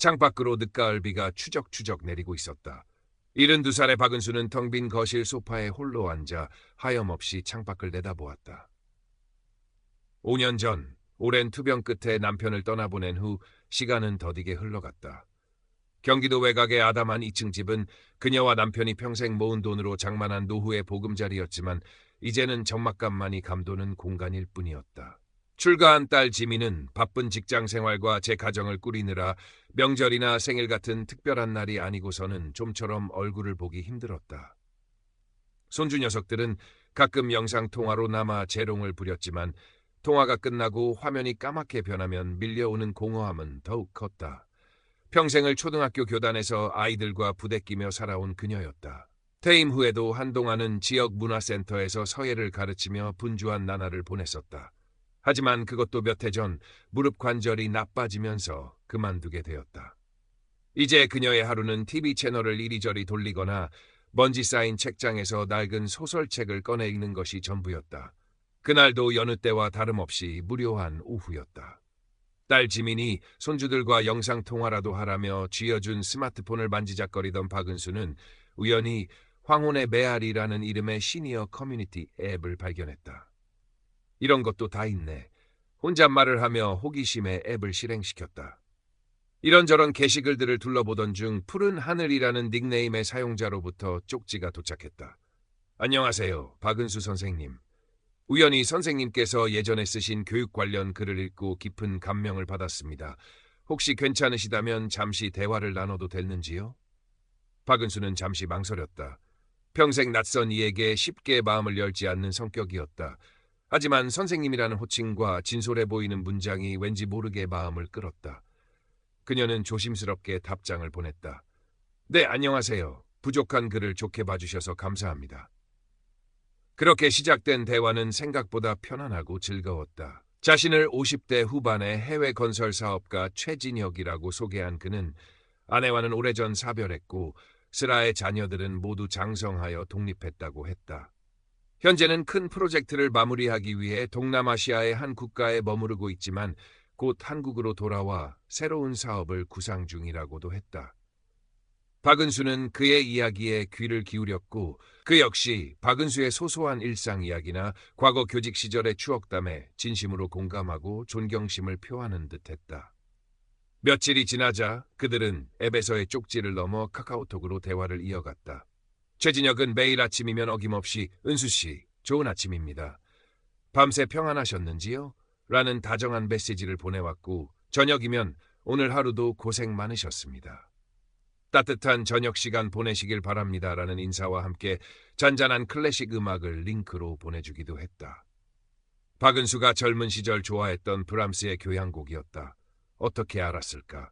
창밖으로 늦가을 비가 추적추적 내리고 있었다. 72살의 박은수는 텅 빈 거실 소파에 홀로 앉아 하염없이 창밖을 내다보았다. 5년 전 오랜 투병 끝에 남편을 떠나보낸 후 시간은 더디게 흘러갔다. 경기도 외곽의 아담한 2층 집은 그녀와 남편이 평생 모은 돈으로 장만한 노후의 보금자리였지만 이제는 적막감만이 감도는 공간일 뿐이었다. 출가한 딸 지미는 바쁜 직장 생활과 제 가정을 꾸리느라 명절이나 생일 같은 특별한 날이 아니고서는 좀처럼 얼굴을 보기 힘들었다. 손주 녀석들은 가끔 영상 통화로 남아 재롱을 부렸지만 통화가 끝나고 화면이 까맣게 변하면 밀려오는 공허함은 더욱 컸다. 평생을 초등학교 교단에서 아이들과 부대끼며 살아온 그녀였다. 퇴임 후에도 한동안은 지역 문화센터에서 서예를 가르치며 분주한 나날을 보냈었다. 하지만 그것도 몇 해 전 무릎 관절이 나빠지면서 그만두게 되었다. 이제 그녀의 하루는 TV 채널을 이리저리 돌리거나 먼지 쌓인 책장에서 낡은 소설책을 꺼내 읽는 것이 전부였다. 그날도 여느 때와 다름없이 무료한 오후였다. 딸 지민이 손주들과 영상통화라도 하라며 쥐어준 스마트폰을 만지작거리던 박은수는 우연히 황혼의 메아리라는 이름의 시니어 커뮤니티 앱을 발견했다. 이런 것도 다 있네. 혼잣말을 하며 호기심에 앱을 실행시켰다. 이런저런 게시글들을 둘러보던 중 푸른 하늘이라는 닉네임의 사용자로부터 쪽지가 도착했다. 안녕하세요. 박은수 선생님. 우연히 선생님께서 예전에 쓰신 교육 관련 글을 읽고 깊은 감명을 받았습니다. 혹시 괜찮으시다면 잠시 대화를 나눠도 됐는지요? 박은수는 잠시 망설였다. 평생 낯선 이에게 쉽게 마음을 열지 않는 성격이었다. 하지만 선생님이라는 호칭과 진솔해 보이는 문장이 왠지 모르게 마음을 끌었다. 그녀는 조심스럽게 답장을 보냈다. 네, 안녕하세요. 부족한 글을 좋게 봐주셔서 감사합니다. 그렇게 시작된 대화는 생각보다 편안하고 즐거웠다. 자신을 50대 후반의 해외 건설 사업가 최진혁이라고 소개한 그는 아내와는 오래전 사별했고 스라의 자녀들은 모두 장성하여 독립했다고 했다. 현재는 큰 프로젝트를 마무리하기 위해 동남아시아의 한 국가에 머무르고 있지만 곧 한국으로 돌아와 새로운 사업을 구상 중이라고도 했다. 박은수는 그의 이야기에 귀를 기울였고 그 역시 박은수의 소소한 일상 이야기나 과거 교직 시절의 추억담에 진심으로 공감하고 존경심을 표하는 듯했다. 며칠이 지나자 그들은 앱에서의 쪽지를 넘어 카카오톡으로 대화를 이어갔다. 최진혁은 매일 아침이면 어김없이 은수 씨, 좋은 아침입니다. 밤새 평안하셨는지요? 라는 다정한 메시지를 보내왔고 저녁이면 오늘 하루도 고생 많으셨습니다. 따뜻한 저녁 시간 보내시길 바랍니다 라는 인사와 함께 잔잔한 클래식 음악을 링크로 보내주기도 했다. 박은수가 젊은 시절 좋아했던 브람스의 교향곡이었다. 어떻게 알았을까?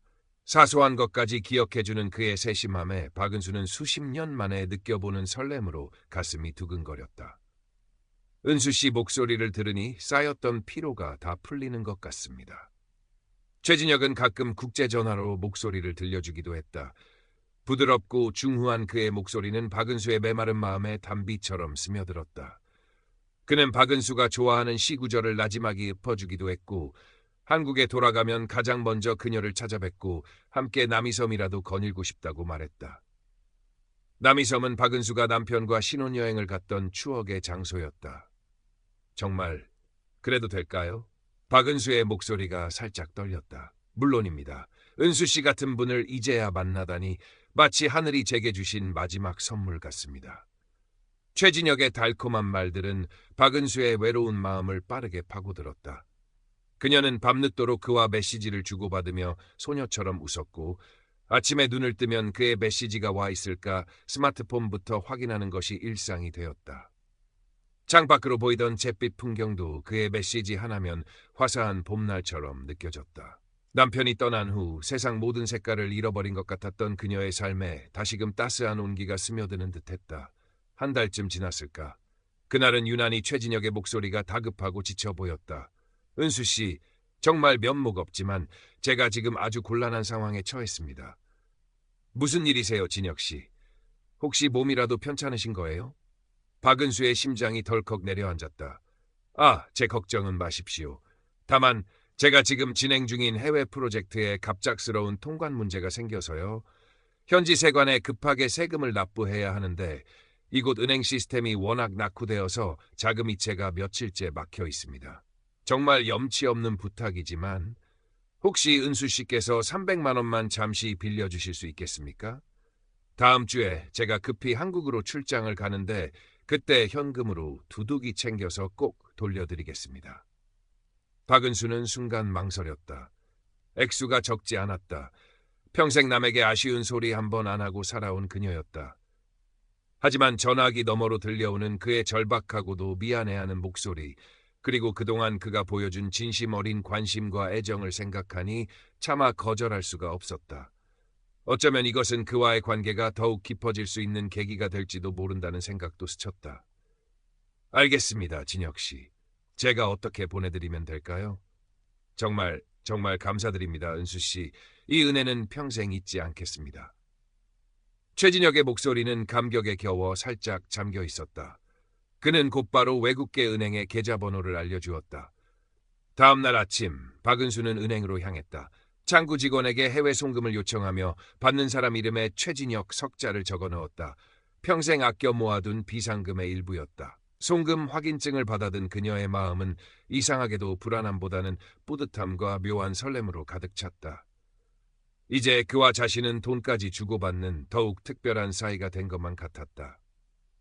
사소한 것까지 기억해주는 그의 세심함에 박은수는 수십 년 만에 느껴보는 설렘으로 가슴이 두근거렸다. 은수 씨 목소리를 들으니 쌓였던 피로가 다 풀리는 것 같습니다. 최진혁은 가끔 국제전화로 목소리를 들려주기도 했다. 부드럽고 중후한 그의 목소리는 박은수의 메마른 마음에 담비처럼 스며들었다. 그는 박은수가 좋아하는 시구절을 나지막이 읊어주기도 했고 한국에 돌아가면 가장 먼저 그녀를 찾아뵙고 함께 남이섬이라도 거닐고 싶다고 말했다. 남이섬은 박은수가 남편과 신혼여행을 갔던 추억의 장소였다. 정말 그래도 될까요? 박은수의 목소리가 살짝 떨렸다. 물론입니다. 은수 씨 같은 분을 이제야 만나다니 마치 하늘이 제게 주신 마지막 선물 같습니다. 최진혁의 달콤한 말들은 박은수의 외로운 마음을 빠르게 파고들었다. 그녀는 밤늦도록 그와 메시지를 주고받으며 소녀처럼 웃었고 아침에 눈을 뜨면 그의 메시지가 와 있을까 스마트폰부터 확인하는 것이 일상이 되었다. 창밖으로 보이던 잿빛 풍경도 그의 메시지 하나면 화사한 봄날처럼 느껴졌다. 남편이 떠난 후 세상 모든 색깔을 잃어버린 것 같았던 그녀의 삶에 다시금 따스한 온기가 스며드는 듯했다. 한 달쯤 지났을까. 그날은 유난히 최진혁의 목소리가 다급하고 지쳐 보였다. 은수 씨, 정말 면목 없지만 제가 지금 아주 곤란한 상황에 처했습니다. 무슨 일이세요, 진혁 씨? 혹시 몸이라도 편찮으신 거예요? 박은수의 심장이 덜컥 내려앉았다. 아, 제 걱정은 마십시오. 다만 제가 지금 진행 중인 해외 프로젝트에 갑작스러운 통관 문제가 생겨서요. 현지 세관에 급하게 세금을 납부해야 하는데 이곳 은행 시스템이 워낙 낙후되어서 자금 이체가 며칠째 막혀 있습니다. 정말 염치 없는 부탁이지만 혹시 은수 씨께서 300만 원만 잠시 빌려주실 수 있겠습니까? 다음 주에 제가 급히 한국으로 출장을 가는데 그때 현금으로 두둑이 챙겨서 꼭 돌려드리겠습니다. 박은수는 순간 망설였다. 액수가 적지 않았다. 평생 남에게 아쉬운 소리 한 번 안 하고 살아온 그녀였다. 하지만 전화기 너머로 들려오는 그의 절박하고도 미안해하는 목소리, 그리고 그동안 그가 보여준 진심 어린 관심과 애정을 생각하니 차마 거절할 수가 없었다. 어쩌면 이것은 그와의 관계가 더욱 깊어질 수 있는 계기가 될지도 모른다는 생각도 스쳤다. 알겠습니다, 진혁 씨. 제가 어떻게 보내드리면 될까요? 정말, 정말 감사드립니다, 은수 씨. 이 은혜는 평생 잊지 않겠습니다. 최진혁의 목소리는 감격에 겨워 살짝 잠겨 있었다. 그는 곧바로 외국계 은행의 계좌번호를 알려주었다. 다음 날 아침 박은수는 은행으로 향했다. 창구 직원에게 해외 송금을 요청하며 받는 사람 이름에 최진혁 석자를 적어 넣었다. 평생 아껴 모아둔 비상금의 일부였다. 송금 확인증을 받아든 그녀의 마음은 이상하게도 불안함보다는 뿌듯함과 묘한 설렘으로 가득 찼다. 이제 그와 자신은 돈까지 주고받는 더욱 특별한 사이가 된 것만 같았다.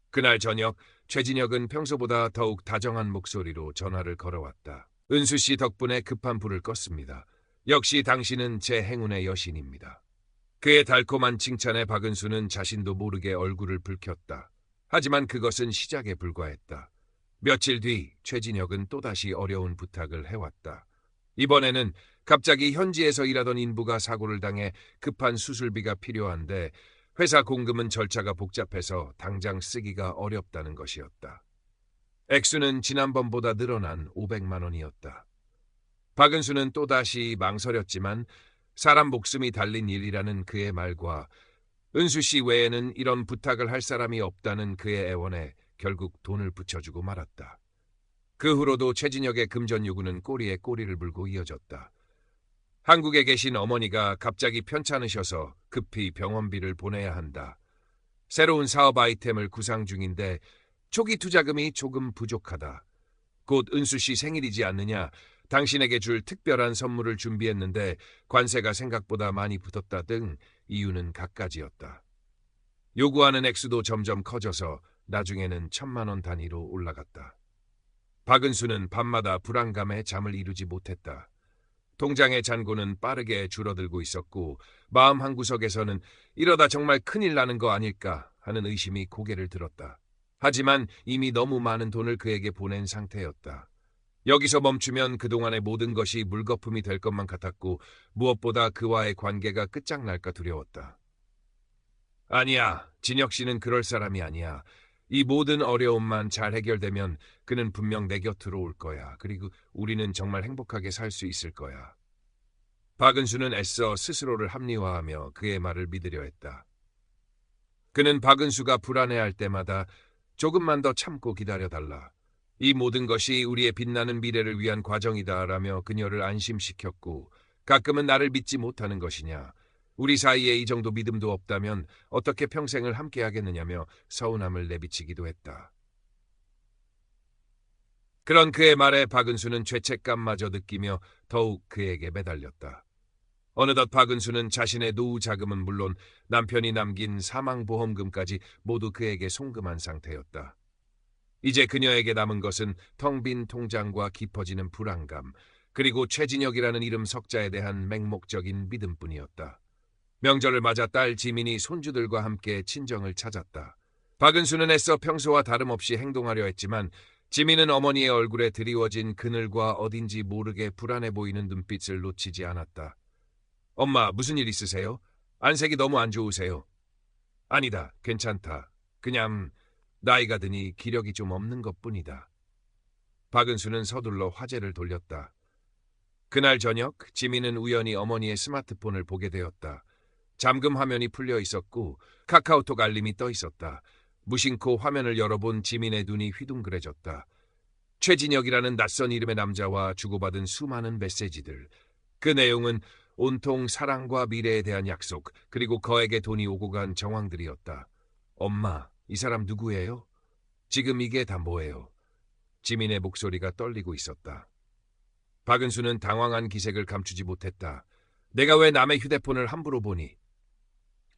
그날 저녁 최진혁은 평소보다 더욱 다정한 목소리로 전화를 걸어왔다. 은수 씨 덕분에 급한 불을 껐습니다. 역시 당신은 제 행운의 여신입니다. 그의 달콤한 칭찬에 박은수는 자신도 모르게 얼굴을 붉혔다. 하지만 그것은 시작에 불과했다. 며칠 뒤 최진혁은 또다시 어려운 부탁을 해왔다. 이번에는 갑자기 현지에서 일하던 인부가 사고를 당해 급한 수술비가 필요한데 회사 공금은 절차가 복잡해서 당장 쓰기가 어렵다는 것이었다. 액수는 지난번보다 늘어난 500만 원이었다. 박은수는 또다시 망설였지만 사람 목숨이 달린 일이라는 그의 말과 은수 씨 외에는 이런 부탁을 할 사람이 없다는 그의 애원에 결국 돈을 붙여주고 말았다. 그 후로도 최진혁의 금전 요구는 꼬리에 꼬리를 물고 이어졌다. 한국에 계신 어머니가 갑자기 편찮으셔서 급히 병원비를 보내야 한다. 새로운 사업 아이템을 구상 중인데 초기 투자금이 조금 부족하다. 곧 은수 씨 생일이지 않느냐. 당신에게 줄 특별한 선물을 준비했는데 관세가 생각보다 많이 붙었다 등 이유는 갖가지였다. 요구하는 액수도 점점 커져서 나중에는 천만 원 단위로 올라갔다. 박은수는 밤마다 불안감에 잠을 이루지 못했다. 통장의 잔고는 빠르게 줄어들고 있었고 마음 한구석에서는 이러다 정말 큰일 나는 거 아닐까 하는 의심이 고개를 들었다. 하지만 이미 너무 많은 돈을 그에게 보낸 상태였다. 여기서 멈추면 그동안의 모든 것이 물거품이 될 것만 같았고 무엇보다 그와의 관계가 끝장날까 두려웠다. 아니야. 진혁 씨는 그럴 사람이 아니야. 이 모든 어려움만 잘 해결되면 그는 분명 내 곁으로 올 거야. 그리고 우리는 정말 행복하게 살 수 있을 거야. 박은수는 애써 스스로를 합리화하며 그의 말을 믿으려 했다. 그는 박은수가 불안해할 때마다 조금만 더 참고 기다려달라. 이 모든 것이 우리의 빛나는 미래를 위한 과정이다라며 그녀를 안심시켰고 가끔은 나를 믿지 못하는 것이냐. 우리 사이에 이 정도 믿음도 없다면 어떻게 평생을 함께 하겠느냐며 서운함을 내비치기도 했다. 그런 그의 말에 박은수는 죄책감마저 느끼며 더욱 그에게 매달렸다. 어느덧 박은수는 자신의 노후 자금은 물론 남편이 남긴 사망보험금까지 모두 그에게 송금한 상태였다. 이제 그녀에게 남은 것은 텅 빈 통장과 깊어지는 불안감, 그리고 최진혁이라는 이름 석자에 대한 맹목적인 믿음뿐이었다. 명절을 맞아 딸 지민이 손주들과 함께 친정을 찾았다. 박은수는 애써 평소와 다름없이 행동하려 했지만 지민은 어머니의 얼굴에 드리워진 그늘과 어딘지 모르게 불안해 보이는 눈빛을 놓치지 않았다. 엄마, 무슨 일 있으세요? 안색이 너무 안 좋으세요. 아니다, 괜찮다. 그냥 나이가 드니 기력이 좀 없는 것 뿐이다. 박은수는 서둘러 화제를 돌렸다. 그날 저녁 지민은 우연히 어머니의 스마트폰을 보게 되었다. 잠금 화면이 풀려 있었고 카카오톡 알림이 떠 있었다. 무심코 화면을 열어본 지민의 눈이 휘둥그레졌다. 최진혁이라는 낯선 이름의 남자와 주고받은 수많은 메시지들. 그 내용은 온통 사랑과 미래에 대한 약속, 그리고 거액의 돈이 오고 간 정황들이었다. 엄마, 이 사람 누구예요? 지금 이게 다 뭐예요? 지민의 목소리가 떨리고 있었다. 박은수는 당황한 기색을 감추지 못했다. 내가 왜 남의 휴대폰을 함부로 보니?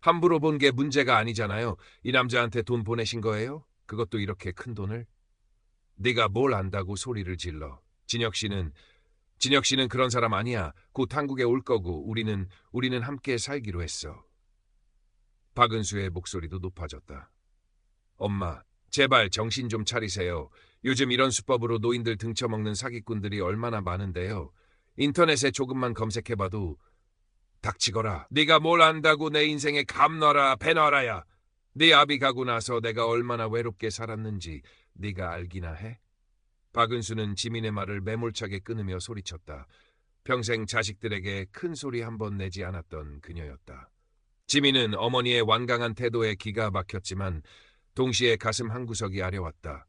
함부로 본 게 문제가 아니잖아요. 이 남자한테 돈 보내신 거예요? 그것도 이렇게 큰 돈을? 네가 뭘 안다고 소리를 질러. 진혁 씨는 진혁 씨는 그런 사람 아니야. 곧 한국에 올 거고 우리는 우리는 함께 살기로 했어. 박은수의 목소리도 높아졌다. 엄마, 제발 정신 좀 차리세요. 요즘 이런 수법으로 노인들 등쳐먹는 사기꾼들이 얼마나 많은데요. 인터넷에 조금만 검색해봐도 닥치거라. 네가 뭘 안다고 내 인생에 감놔라, 배놔라야. 네 아비 가고 나서 내가 얼마나 외롭게 살았는지 네가 알기나 해? 박은수는 지민의 말을 매몰차게 끊으며 소리쳤다. 평생 자식들에게 큰 소리 한 번 내지 않았던 그녀였다. 지민은 어머니의 완강한 태도에 기가 막혔지만 동시에 가슴 한구석이 아려왔다.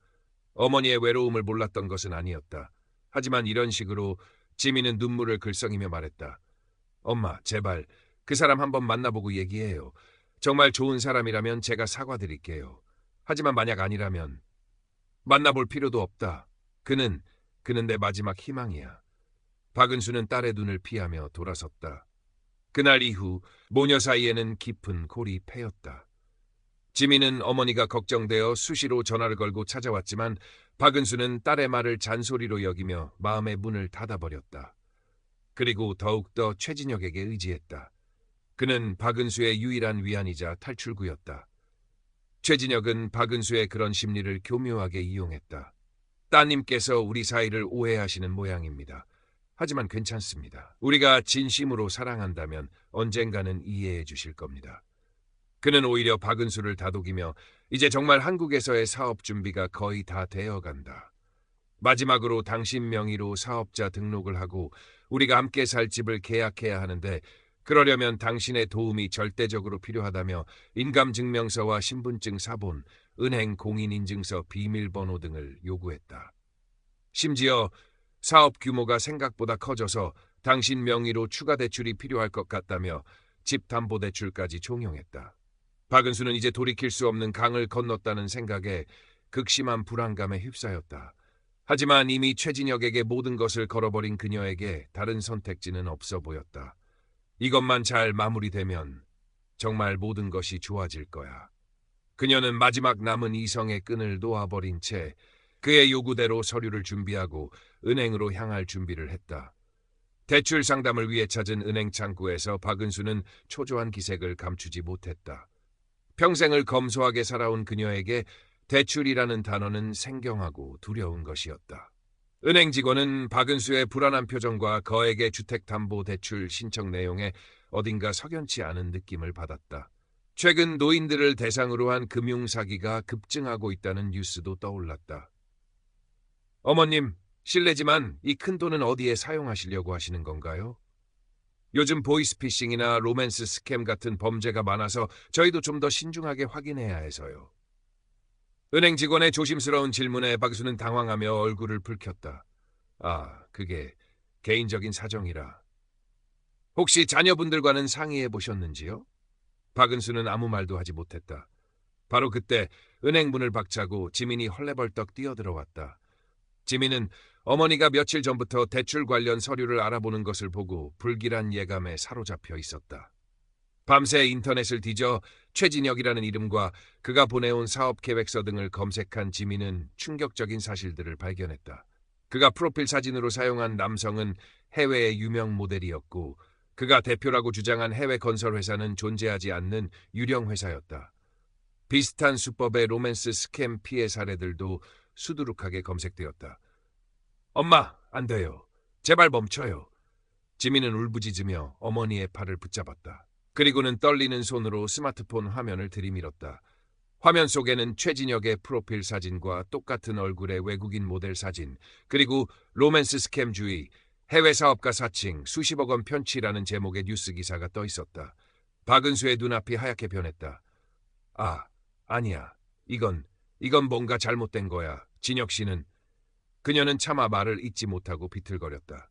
어머니의 외로움을 몰랐던 것은 아니었다. 하지만 이런 식으로 지민은 눈물을 글썽이며 말했다. 엄마, 제발 그 사람 한번 만나보고 얘기해요. 정말 좋은 사람이라면 제가 사과드릴게요. 하지만 만약 아니라면 만나볼 필요도 없다. 그는 그는 내 마지막 희망이야. 박은수는 딸의 눈을 피하며 돌아섰다. 그날 이후 모녀 사이에는 깊은 골이 패였다. 지민은 어머니가 걱정되어 수시로 전화를 걸고 찾아왔지만 박은수는 딸의 말을 잔소리로 여기며 마음의 문을 닫아버렸다. 그리고 더욱더 최진혁에게 의지했다. 그는 박은수의 유일한 위안이자 탈출구였다. 최진혁은 박은수의 그런 심리를 교묘하게 이용했다. 따님께서 우리 사이를 오해하시는 모양입니다. 하지만 괜찮습니다. 우리가 진심으로 사랑한다면 언젠가는 이해해 주실 겁니다. 그는 오히려 박은수를 다독이며 이제 정말 한국에서의 사업 준비가 거의 다 되어 간다. 마지막으로 당신 명의로 사업자 등록을 하고 우리가 함께 살 집을 계약해야 하는데 그러려면 당신의 도움이 절대적으로 필요하다며 인감증명서와 신분증 사본, 은행 공인인증서 비밀번호 등을 요구했다. 심지어 사업 규모가 생각보다 커져서 당신 명의로 추가 대출이 필요할 것 같다며 집담보대출까지 종용했다. 박은수는 이제 돌이킬 수 없는 강을 건넜다는 생각에 극심한 불안감에 휩싸였다. 하지만 이미 최진혁에게 모든 것을 걸어버린 그녀에게 다른 선택지는 없어 보였다. 이것만 잘 마무리되면 정말 모든 것이 좋아질 거야. 그녀는 마지막 남은 이성의 끈을 놓아버린 채 그의 요구대로 서류를 준비하고 은행으로 향할 준비를 했다. 대출 상담을 위해 찾은 은행 창구에서 박은수는 초조한 기색을 감추지 못했다. 평생을 검소하게 살아온 그녀에게 대출이라는 단어는 생경하고 두려운 것이었다. 은행 직원은 박은수의 불안한 표정과 거액의 주택담보대출 신청 내용에 어딘가 석연치 않은 느낌을 받았다. 최근 노인들을 대상으로 한 금융사기가 급증하고 있다는 뉴스도 떠올랐다. 어머님, 실례지만 이 큰 돈은 어디에 사용하시려고 하시는 건가요? 요즘 보이스피싱이나 로맨스 스캠 같은 범죄가 많아서 저희도 좀 더 신중하게 확인해야 해서요. 은행 직원의 조심스러운 질문에 박수는 당황하며 얼굴을 붉혔다. 아, 그게 개인적인 사정이라. 혹시 자녀분들과는 상의해 보셨는지요? 박은수는 아무 말도 하지 못했다. 바로 그때 은행 문을 박차고 지민이 헐레벌떡 뛰어들어왔다. 지민은 어머니가 며칠 전부터 대출 관련 서류를 알아보는 것을 보고 불길한 예감에 사로잡혀 있었다. 밤새 인터넷을 뒤져 최진혁이라는 이름과 그가 보내온 사업 계획서 등을 검색한 지민은 충격적인 사실들을 발견했다. 그가 프로필 사진으로 사용한 남성은 해외의 유명 모델이었고 그가 대표라고 주장한 해외 건설 회사는 존재하지 않는 유령 회사였다. 비슷한 수법의 로맨스 스캠 피해 사례들도 수두룩하게 검색되었다. 엄마, 안 돼요. 제발 멈춰요. 지민은 울부짖으며 어머니의 팔을 붙잡았다. 그리고는 떨리는 손으로 스마트폰 화면을 들이밀었다. 화면 속에는 최진혁의 프로필 사진과 똑같은 얼굴의 외국인 모델 사진, 그리고 로맨스 스캠 주의, 해외 사업가 사칭, 수십억 원 편취라는 제목의 뉴스 기사가 떠 있었다. 박은수의 눈앞이 하얗게 변했다. 아, 아니야. 이건, 이건 뭔가 잘못된 거야. 진혁 씨는 그녀는 차마 말을 잇지 못하고 비틀거렸다.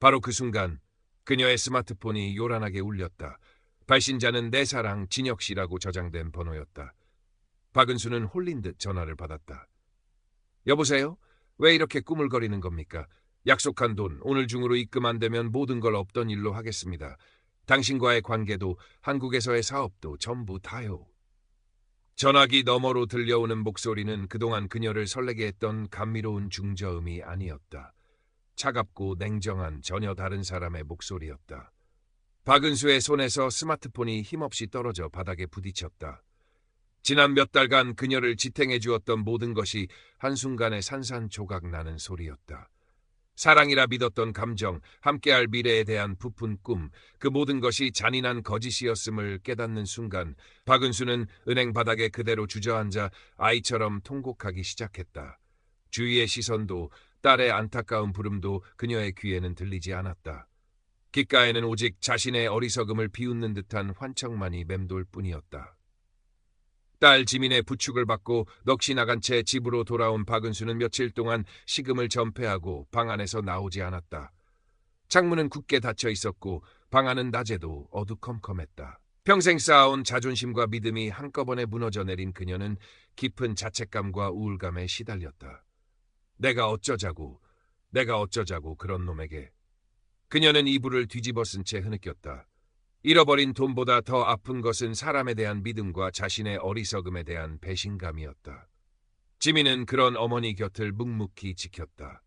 바로 그 순간 그녀의 스마트폰이 요란하게 울렸다. 발신자는 내 사랑 진혁 씨라고 저장된 번호였다. 박은수는 홀린 듯 전화를 받았다. 여보세요? 왜 이렇게 꾸물거리는 겁니까? 약속한 돈 오늘 중으로 입금 안 되면 모든 걸 없던 일로 하겠습니다. 당신과의 관계도 한국에서의 사업도 전부 다요. 전화기 너머로 들려오는 목소리는 그동안 그녀를 설레게 했던 감미로운 중저음이 아니었다. 차갑고 냉정한 전혀 다른 사람의 목소리였다. 박은수의 손에서 스마트폰이 힘없이 떨어져 바닥에 부딪혔다. 지난 몇 달간 그녀를 지탱해 주었던 모든 것이 한순간에 산산조각 나는 소리였다. 사랑이라 믿었던 감정, 함께할 미래에 대한 부푼 꿈, 그 모든 것이 잔인한 거짓이었음을 깨닫는 순간 박은수는 은행 바닥에 그대로 주저앉아 아이처럼 통곡하기 시작했다. 주위의 시선도 딸의 안타까운 부름도 그녀의 귀에는 들리지 않았다. 귓가에는 오직 자신의 어리석음을 비웃는 듯한 환청만이 맴돌 뿐이었다. 딸 지민의 부축을 받고 넋이 나간 채 집으로 돌아온 박은수는 며칠 동안 식음을 전폐하고 방 안에서 나오지 않았다. 창문은 굳게 닫혀 있었고 방 안은 낮에도 어두컴컴했다. 평생 쌓아온 자존심과 믿음이 한꺼번에 무너져 내린 그녀는 깊은 자책감과 우울감에 시달렸다. 내가 어쩌자고, 내가 어쩌자고 그런 놈에게. 그녀는 이불을 뒤집어 쓴 채 흐느꼈다. 잃어버린 돈보다 더 아픈 것은 사람에 대한 믿음과 자신의 어리석음에 대한 배신감이었다. 지민은 그런 어머니 곁을 묵묵히 지켰다.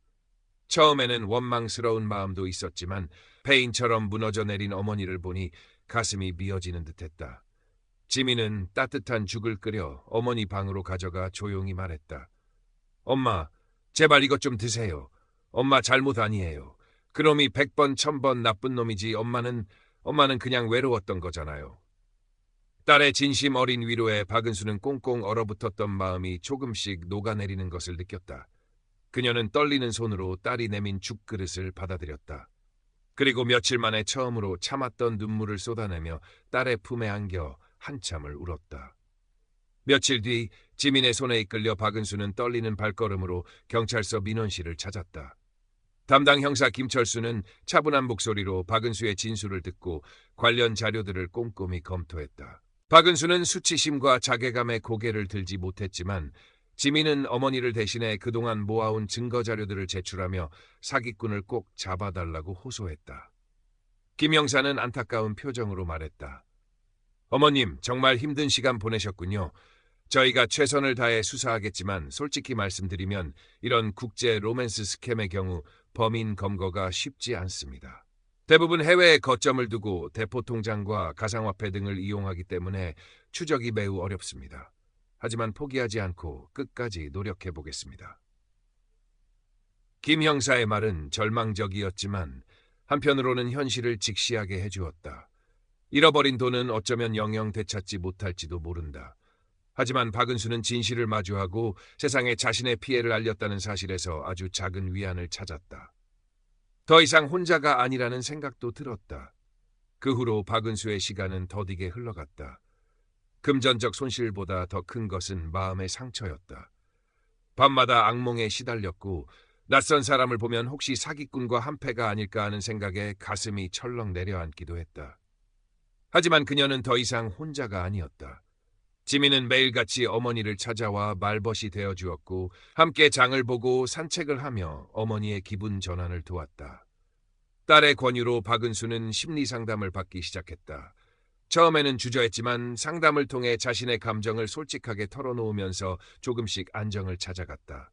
처음에는 원망스러운 마음도 있었지만 페인처럼 무너져 내린 어머니를 보니 가슴이 미어지는 듯했다. 지민은 따뜻한 죽을 끓여 어머니 방으로 가져가 조용히 말했다. 엄마, 제발 이것 좀 드세요. 엄마 잘못 아니에요. 그놈이 백 번, 천번 나쁜 놈이지 엄마는 엄마는 그냥 외로웠던 거잖아요. 딸의 진심 어린 위로에 박은수는 꽁꽁 얼어붙었던 마음이 조금씩 녹아내리는 것을 느꼈다. 그녀는 떨리는 손으로 딸이 내민 죽그릇을 받아들였다. 그리고 며칠 만에 처음으로 참았던 눈물을 쏟아내며 딸의 품에 안겨 한참을 울었다. 며칠 뒤 지민의 손에 이끌려 박은수는 떨리는 발걸음으로 경찰서 민원실을 찾았다. 담당 형사 김철수는 차분한 목소리로 박은수의 진술을 듣고 관련 자료들을 꼼꼼히 검토했다. 박은수는 수치심과 자괴감에 고개를 들지 못했지만 지민은 어머니를 대신해 그동안 모아온 증거 자료들을 제출하며 사기꾼을 꼭 잡아달라고 호소했다. 김 형사는 안타까운 표정으로 말했다. 어머님, 정말 힘든 시간 보내셨군요. 저희가 최선을 다해 수사하겠지만 솔직히 말씀드리면 이런 국제 로맨스 스캠의 경우 범인 검거가 쉽지 않습니다. 대부분 해외에 거점을 두고 대포 통장과 가상화폐 등을 이용하기 때문에 추적이 매우 어렵습니다. 하지만 포기하지 않고 끝까지 노력해 보겠습니다. 김 형사의 말은 절망적이었지만 한편으로는 현실을 직시하게 해주었다. 잃어버린 돈은 어쩌면 영영 되찾지 못할지도 모른다. 하지만 박은수는 진실을 마주하고 세상에 자신의 피해를 알렸다는 사실에서 아주 작은 위안을 찾았다. 더 이상 혼자가 아니라는 생각도 들었다. 그 후로 박은수의 시간은 더디게 흘러갔다. 금전적 손실보다 더 큰 것은 마음의 상처였다. 밤마다 악몽에 시달렸고 낯선 사람을 보면 혹시 사기꾼과 한패가 아닐까 하는 생각에 가슴이 철렁 내려앉기도 했다. 하지만 그녀는 더 이상 혼자가 아니었다. 지민은 매일같이 어머니를 찾아와 말벗이 되어 주었고 함께 장을 보고 산책을 하며 어머니의 기분 전환을 도왔다. 딸의 권유로 박은수는 심리 상담을 받기 시작했다. 처음에는 주저했지만 상담을 통해 자신의 감정을 솔직하게 털어놓으면서 조금씩 안정을 찾아갔다.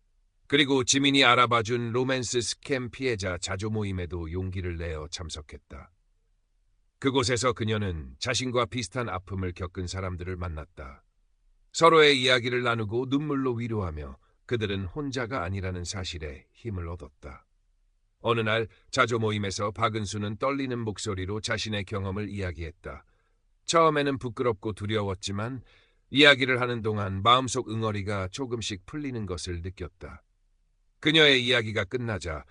그리고 지민이 알아봐준 로맨스 스캠 피해자 자조 모임에도 용기를 내어 참석했다. 그곳에서 그녀는 자신과 비슷한 아픔을 겪은 사람들을 만났다. 서로의 이야기를 나누고 눈물로 위로하며 그들은 혼자가 아니라는 사실에 힘을 얻었다. 어느 날 자조 모임에서 박은수는 떨리는 목소리로 자신의 경험을 이야기했다. 처음에는 부끄럽고 두려웠지만 이야기를 하는 동안 마음속 응어리가 조금씩 풀리는 것을 느꼈다. 그녀의 이야기가 끝나자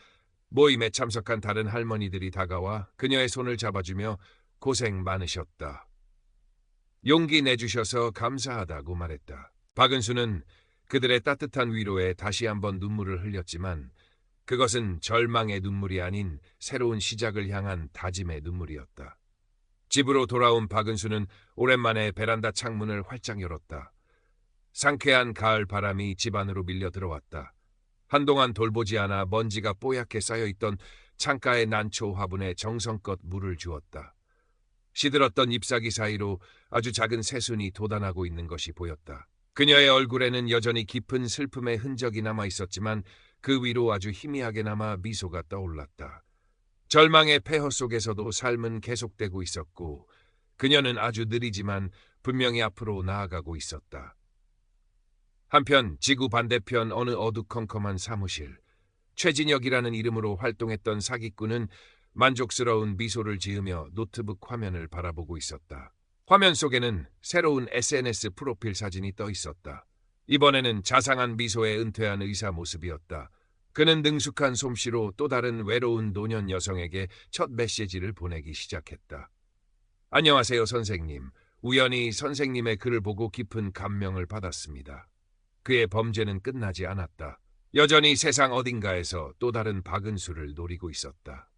모임에 참석한 다른 할머니들이 다가와 그녀의 손을 잡아주며 고생 많으셨다. 용기 내주셔서 감사하다고 말했다. 박은수는 그들의 따뜻한 위로에 다시 한번 눈물을 흘렸지만 그것은 절망의 눈물이 아닌 새로운 시작을 향한 다짐의 눈물이었다. 집으로 돌아온 박은수는 오랜만에 베란다 창문을 활짝 열었다. 상쾌한 가을 바람이 집 안으로 밀려 들어왔다. 한동안 돌보지 않아 먼지가 뽀얗게 쌓여있던 창가의 난초 화분에 정성껏 물을 주었다. 시들었던 잎사귀 사이로 아주 작은 새순이 돋아나고 있는 것이 보였다. 그녀의 얼굴에는 여전히 깊은 슬픔의 흔적이 남아 있었지만 그 위로 아주 희미하게 남아 미소가 떠올랐다. 절망의 폐허 속에서도 삶은 계속되고 있었고 그녀는 아주 느리지만 분명히 앞으로 나아가고 있었다. 한편 지구 반대편 어느 어두컴컴한 사무실 최진혁이라는 이름으로 활동했던 사기꾼은 만족스러운 미소를 지으며 노트북 화면을 바라보고 있었다. 화면 속에는 새로운 SNS 프로필 사진이 떠 있었다. 이번에는 자상한 미소에 은퇴한 의사 모습이었다. 그는 능숙한 솜씨로 또 다른 외로운 노년 여성에게 첫 메시지를 보내기 시작했다. 안녕하세요, 선생님. 우연히 선생님의 글을 보고 깊은 감명을 받았습니다. 그의 범죄는 끝나지 않았다. 여전히 세상 어딘가에서 또 다른 박은수를 노리고 있었다.